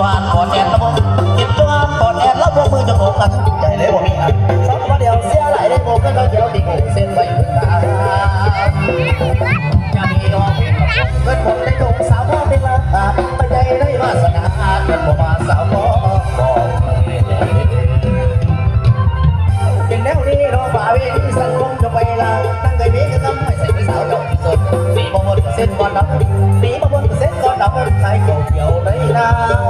ตัวหานกอดแอนแล้วบ่กินตัวหานกอดแอนแล้วบ่มือจะโกกันใจเลยบ่มีอันสองวันเดียวเสียหลายได้โกกันเดียวติโกเส้นไว้ถึงตาจะมีดอกเงินผมได้ดงสาวพ่อเป็นลาไปใจได้วาสนาเป็นบ่มาสาวพ่อบอกเป็นแนวนี้เราฝ่าเวทีสังคมจะไปลาตั้งใจมีก็ต้องไม่ใส่เป็นสาวดอกที่สุดสีบนเส้นก่อนดับสีบนเส้นก่อนดับใส่เกี่ยวเกี่ยวเลยนะมีสมา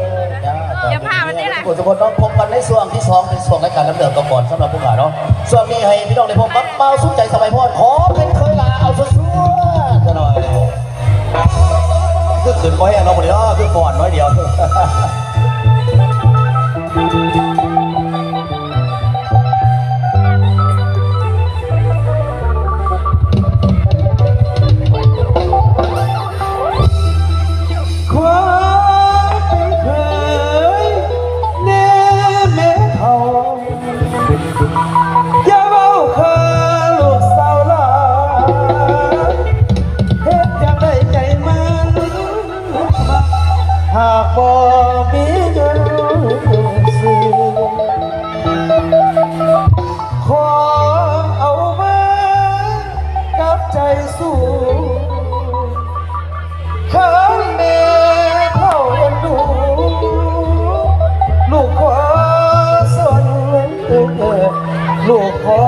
พามันได้ล่ะทุกคนทุกคนต้องพบกันในช่วงที่สองเป็นช่วงรายการน้ำเดือดก่อนสำหรับพวกเราเนาะช่วงนี้ให้พี่น้องได้พบกับเป้าสุขใจสบายพรขอเป็นเคยลาเอาชัวร์ๆกันหน่อยคือขืนก็ให้เราหมดเลยเนาะคือก่อนน้อยเดียว หากบ่มีเงินซื้อขอเอามากับใจสู้ข้างแม่เข้าเอ็นดู ลูกขอส่วนเออลูกขอ